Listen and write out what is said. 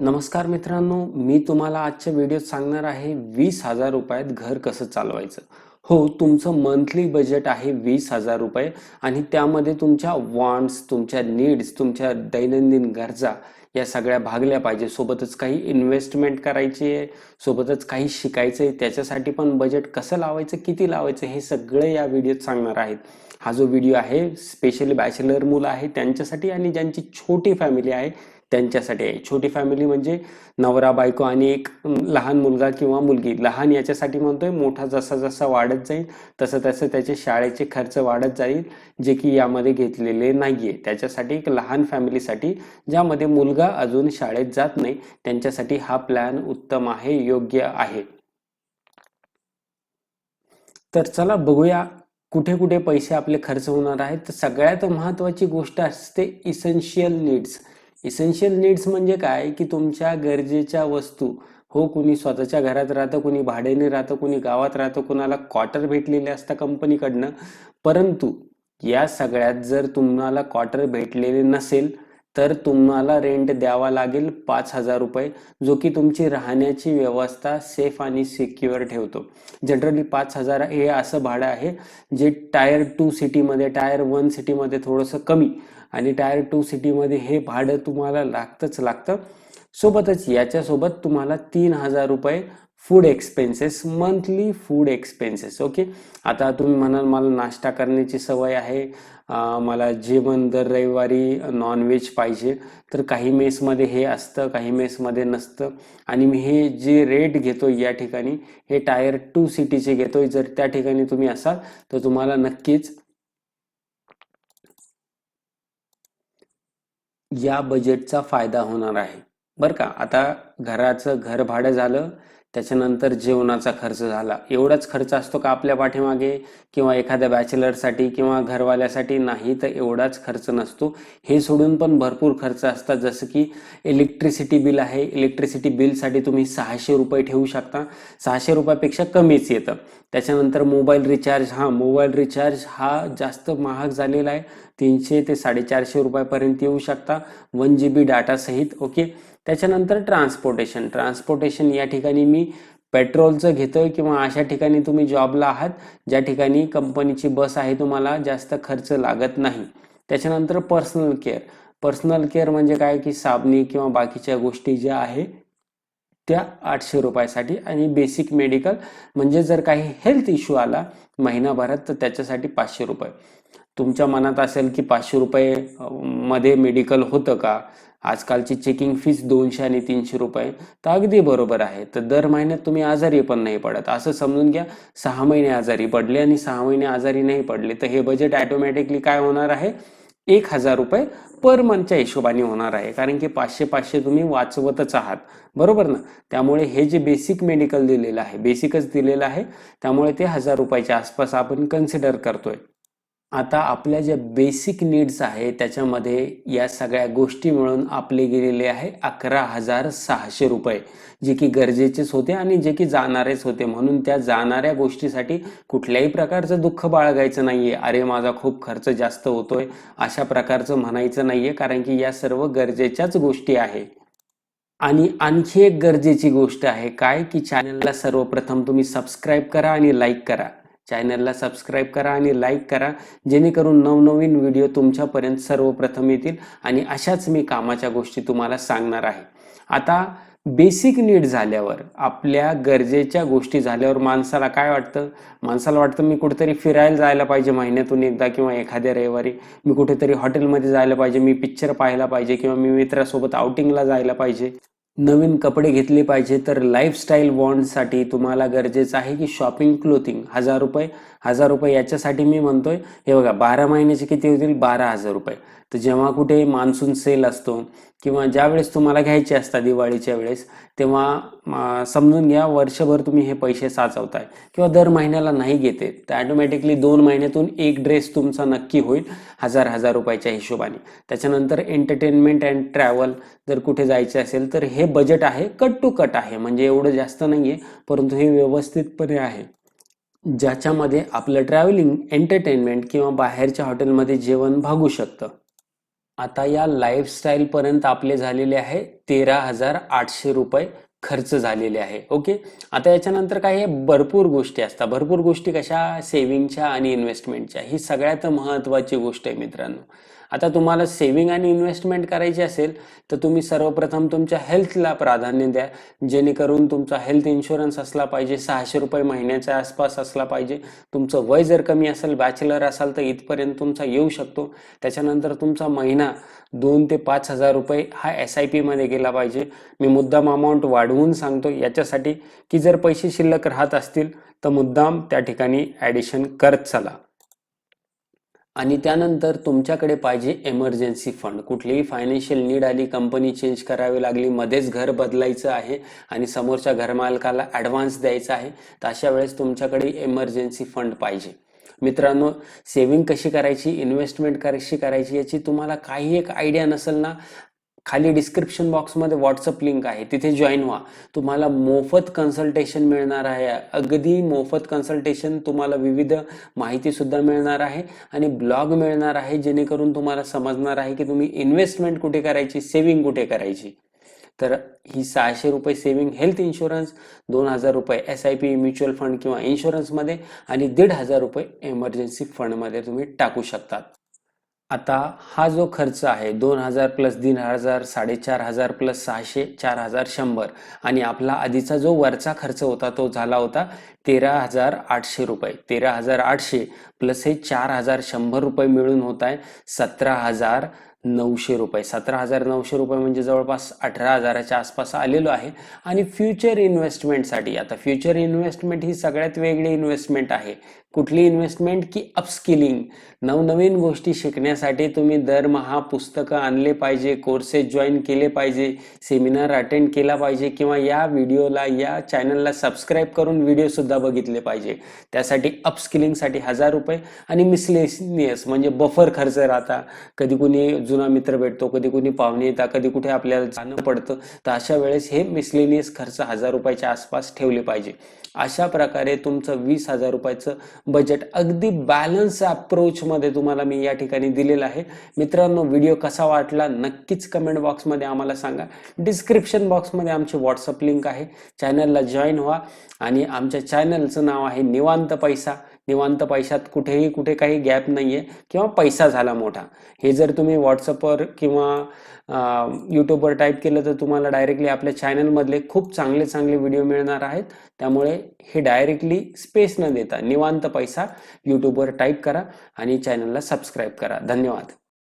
नमस्कार मित्रांनो मी तुम्हाला आजच्या व्हिडिओत सांगणार आहे वीस हजार रुपयात घर कसं चालवायचं. हो तुमचं मंथली बजेट आहे वीस हजार रुपये आणि त्यामध्ये तुमच्या वॉन्ट्स तुमच्या नीड्स तुमच्या दैनंदिन गरजा या सगळ्या भागल्या पाहिजे. सोबतच काही इन्व्हेस्टमेंट करायची आहे सोबतच काही शिकायचं आहे त्याच्यासाठी पण बजेट कसं लावायचं किती लावायचं हे सगळं या व्हिडिओत सांगणार आहेत हा जो व्हिडिओ आहे स्पेशली बॅचलर मुलं आहे त्यांच्यासाठी आणि ज्यांची छोटी फॅमिली आहे त्यांच्यासाठी आहे. छोटी फॅमिली म्हणजे नवरा बायको आणि एक लहान मुलगा किंवा मुलगी. लहान याच्यासाठी म्हणतोय मोठा जसा जसा वाढत जाईल तसं तसं त्याचे शाळेचे खर्च वाढत जाईल जे की यामध्ये घेतलेले नाहीये. त्याच्यासाठी एक लहान फॅमिलीसाठी ज्यामध्ये मुलगा अजून शाळेत जात नाही त्यांच्यासाठी हा प्लॅन उत्तम आहे योग्य आहे. तर चला बघूया कुठे कुठे पैसे आपले खर्च होणार आहेत. तर सगळ्यात महत्वाची गोष्ट असते इसेन्शियल नीड्स इसेन्शियल नीड्स म्हणजे काय? की तुमच्या गरजेच्या वस्तू. हो कुणी स्वतःच्या घरात राहतं कुणी भाड्याने राहतं कुणी गावात राहतं कुणाला क्वार्टर भेटलेले असतं कंपनीकडनं परंतु या सगळ्यात जर तुम्हाला क्वार्टर भेटलेले नसेल तर तुम्हाला रेंट द्यावा लागेल पाच हजार रुपये जो की तुमची राहण्याची व्यवस्था सेफ आणि सिक्युअर ठेवतो. जनरली पाच हजार हे असं भाडं आहे जे टायर टू सिटीमध्ये टायर वन सिटीमध्ये थोडंसं कमी. आणि टायर टू सिटीमध्ये हे भाडं तुम्हाला लागतंच लागतं. सोबतच याच्यासोबत तुम्हाला तीन हजार रुपये food expenses monthly food expenses okay आता तुम्ही म्हणाल मला नाश्ता करण्याची सवय आहे. मला जेवण दर रविवारी नॉनव्हेज पाहिजे. तर काही मेसमध्ये हे असतं काही मेसमध्ये नसतं. आणि मी हे जे रेट घेतो या ठिकाणी हे टायर टू सिटीचे घेतोय. जर त्या ठिकाणी तुम्ही असाल तर तुम्हाला नक्कीच या बजेटचा फायदा होणार आहे. बरं का? आता घराचं घर भाडं झालं त्याच्यानंतर जेवणाचा खर्च झाला. एवढाच खर्च असतो का आपल्या पाठीमागे? किंवा एखाद्या बॅचलरसाठी किंवा घरवाल्यासाठी नाही तर एवढाच खर्च नसतो. हे सोडून पण भरपूर खर्च असतात. जसं की इलेक्ट्रिसिटी बिल आहे. इलेक्ट्रिसिटी बिलसाठी तुम्ही सहाशे रुपये ठेवू शकता. सहाशे रुपयापेक्षा कमीच येतं. त्याच्यानंतर मोबाईल रिचार्ज हा मोबाईल रिचार्ज हा जास्त महाग झालेला आहे. तीनशे ते साडेचारशे रुपयापर्यंत येऊ शकता. वन जी बी डाटासहित ओके त्याच्यानंतर ट्रान्सपोर्टेशन ट्रान्सपोर्टेशन या ठिकाणी मी पेट्रोलचं घेतोय किंवा अशा ठिकाणी तुम्ही जॉबला आहात ज्या ठिकाणी कंपनीची बस आहे तुम्हाला जास्त खर्च लागत नाही. त्याच्यानंतर पर्सनल केअर. पर्सनल केअर म्हणजे काय? की साबणी किंवा बाकीच्या गोष्टी ज्या आहे त्या आठशे रुपयासाठी. आणि बेसिक मेडिकल म्हणजे जर काही हेल्थ इश्यू आला महिनाभरात तर त्याच्यासाठी पाचशे रुपये. तुमच्या मनात असेल की पाचशे रुपये मध्ये मेडिकल होतं का? आजकालची चेकिंग फीस दोनशे आणि तीनशे रुपये तर अगदी बरोबर आहे. तर दर महिन्यात तुम्ही आजारी पण नाही पडत. असं समजून घ्या सहा महिने आजारी पडले आणि सहा महिने आजारी नाही पडले तर हे बजेट ॲटोमॅटिकली काय होणार आहे? एक हजार रुपये पर मंथच्या हिशोबाने होणार आहे. कारण की पाचशे पाचशे तुम्ही वाचवतच आहात. बरोबर ना? त्यामुळे हे जे बेसिक मेडिकल दिलेलं आहे बेसिकच दिलेलं आहे त्यामुळे ते हजार रुपयाच्या आसपास आपण कन्सिडर करतोय. आता आपल्या ज्या बेसिक नीड्स आहे त्याच्यामध्ये या सगळ्या गोष्टी मिळून आपले गेलेले आहे अकरा हजार सहाशे रुपये जे की गरजेचेच होते आणि जे की जाणारेच होते. म्हणून त्या जाणाऱ्या गोष्टीसाठी कुठल्याही प्रकारचं दुःख बाळगायचं नाहीये. अरे माझा खूप खर्च जास्त होतोय अशा प्रकारचं म्हणायचं नाहीये कारण की या सर्व गरजेच्याच गोष्टी आहे. आणि आणखी एक गरजेची गोष्ट आहे काय? की चॅनलला सर्वप्रथम तुम्ही सबस्क्राईब करा आणि लाईक करा. चॅनलला सबस्क्राईब करा आणि लाईक करा जेणेकरून नवनवीन व्हिडिओ तुमच्यापर्यंत सर्वप्रथम येतील आणि अशाच मी कामाच्या गोष्टी तुम्हाला सांगणार आहे. आता बेसिक नीड झाल्यावर आपल्या गरजेच्या गोष्टी झाल्यावर माणसाला काय वाटतं? माणसाला वाटतं मी कुठेतरी फिरायला जायला पाहिजे महिन्यातून एकदा किंवा एखाद्या रविवारी. मी कुठेतरी हॉटेलमध्ये जायला पाहिजे मी पिक्चर पाहायला पाहिजे किंवा मी मित्रासोबत आउटिंगला जायला पाहिजे. नवीन कपडे घेतले पाहिजे तर लाईफस्टाईल वॉन्डसाठी तुम्हाला गरजेचं आहे की शॉपिंग क्लोथिंग हजार रुपये हजार रुपये याच्यासाठी मी म्हणतोय हे बघा बारा महिन्याचे किती होतील? बारा हजार रुपये. तर जेव्हा कुठे मान्सून सेल असतो किंवा ज्या वेळेस तुम्हाला घ्यायचे असतात दिवाळीच्या वेळेस तेव्हा समजून घ्या वर्षभर तुम्ही हे पैसे साचवताय. किंवा दर महिन्याला नाही घेते तर ॲटोमॅटिकली दोन महिन्यातून एक ड्रेस तुमचा नक्की होईल हजार हजार रुपयाच्या हिशोबाने. त्याच्यानंतर एंटरटेनमेंट अँड ट्रॅव्हल जर कुठे जायचे असेल तर हे बजेट आहे कट टू कट आहे. म्हणजे एवढं जास्त नाही आहे परंतु हे व्यवस्थितपणे आहे. ज्याच्यामध्ये आपलं ट्रॅव्हलिंग एंटरटेनमेंट किंवा बाहेरच्या हॉटेलमध्ये जेवण भागू शकतं. आता या लाईफस्टाईलपर्यंत आपले झालेले आहे तेरा हजार आठशे रुपये खर्च झालेले आहे. ओके आता याच्यानंतर काय हे भरपूर गोष्टी असतात. भरपूर गोष्टी कशा? सेव्हिंगच्या आणि इन्व्हेस्टमेंटच्या ही सगळ्यात महत्त्वाची गोष्ट आहे मित्रांनो. आता तुम्हाला सेव्हिंग आणि इन्व्हेस्टमेंट करायची असेल तर तुम्ही सर्वप्रथम तुमच्या हेल्थला प्राधान्य द्या. जेणेकरून तुमचा हेल्थ इन्शुरन्स असला पाहिजे सहाशे रुपये महिन्याच्या आसपास असला पाहिजे. तुमचं वय जर कमी असेल बॅचलर असाल तर इथपर्यंत तुमचा येऊ शकतो. त्याच्यानंतर तुमचा महिना दोन ते पाच हजार रुपये हा एस आय पीमध्ये गेला पाहिजे. मी मुद्दाम अमाऊंट वाढवून सांगतो याच्यासाठी की जर पैसे शिल्लक राहत असतील तर मुद्दाम त्या ठिकाणी ॲडिशन करत चला. आणि त्यानंतर तुमच्याकडे पाहिजे एमर्जन्सी फंड कुठलीही फायनान्शियल नीड आली कंपनी चेंज करावी लागली मध्येच घर बदलायचं आहे आणि समोरच्या घरमालकाला ॲडव्हान्स द्यायचा आहे तर अशा वेळेस तुमच्याकडे एमर्जन्सी फंड पाहिजे. मित्रांनो सेविंग कशी करायची इन्व्हेस्टमेंट कशी करायची याची तुम्हाला काही एक आयडिया नसेल ना खाली डिस्क्रिप्शन बॉक्समध्ये व्हॉट्सअप लिंक आहे तिथे जॉईन व्हा. तुम्हाला मोफत कन्सल्टेशन मिळणार आहे. अगदी मोफत कन्सल्टेशन तुम्हाला विविध माहिती सुद्धा मिळणार आहे आणि ब्लॉग मिळणार आहे जेणेकरून तुम्हाला समजणार आहे की तुम्ही इन्व्हेस्टमेंट कुठे करायची सेव्हिंग कुठे करायची. तर ही सहाशे रुपये सेव्हिंग हेल्थ इन्शुरन्स दोन हजार रुपये S I P mutual fund किंवा इन्शुरन्समध्ये आणि दीड हजार रुपये एमर्जन्सी फंडमध्ये तुम्ही टाकू शकतात. आता हा जो खर्च आहे दोन हजार प्लस तीन हजार साडेचार हजार प्लस सहाशे चार हजार शंभर आणि आपला आधीचा जो वरचा खर्च होता तो झाला होता तेरा हजार आठशे रुपये. तेरा हजार आठशे प्लस हे चार हजार शंभर रुपये मिळून होत आहे सतरा हजार नऊशे रुपये. सतरा हजार नऊशे रुपये म्हणजे जवळपास अठरा हजाराच्या आसपास आलेलो आहे आणि फ्युचर इन्व्हेस्टमेंटसाठी आता फ्युचर इन्व्हेस्टमेंट ही सगळ्यात वेगळी इन्व्हेस्टमेंट आहे. कुठली इन्व्हेस्टमेंट की अपस्किलिंग नवनवीन गोष्टी शिकण्यासाठी तुम्ही दरमहा पुस्तकं आणले पाहिजे कोर्सेस जॉईन केले पाहिजे सेमिनार अटेंड केला पाहिजे किंवा या व्हिडिओला या चॅनलला सबस्क्राईब करून व्हिडिओसुद्धा बघितले पाहिजे. त्यासाठी अपस्किलिंगसाठी हजार रुपये आणि मिसलेनियस म्हणजे बफर खर्च राहता. कधी कुणी जुना मित्र भेटतो कधी कुणी पाहुणे येतात कधी कुठे आपल्याला जाणं पडतं तर अशा वेळेस हे मिसलेनियस खर्च हजार रुपयाच्या आसपास ठेवले पाहिजे. अशा प्रकारे तुमचं वीस हजार रुपयाचं बजेट. अगदी बॅलन्स अप्रोचमध्ये तुम्हाला मी या ठिकाणी दिलेला आहे. मित्रांनो व्हिडिओ कसा वाटला नक्कीच कमेंट बॉक्समध्ये आम्हाला सांगा. डिस्क्रिप्शन बॉक्समध्ये आमची व्हॉट्सअप लिंक आहे. चॅनलला जॉईन व्हा आणि आमच्या चॅनलचं नाव आहे निवांत पैसा. निवांत पैशात कुठेही कुठे काही गॅप नाही आहे किंवा पैसा झाला मोठा. हे जर तुम्ही व्हॉट्सअपवर किंवा यूट्यूबवर टाईप केलं तर तुम्हाला डायरेक्टली आपल्या चॅनलमधले खूप चांगले चांगले व्हिडिओ मिळणार आहेत. त्यामुळे हे डायरेक्टली स्पेस न देता निवांत पैसा यूट्यूबवर टाईप करा आणि चॅनलला सबस्क्राईब करा. धन्यवाद.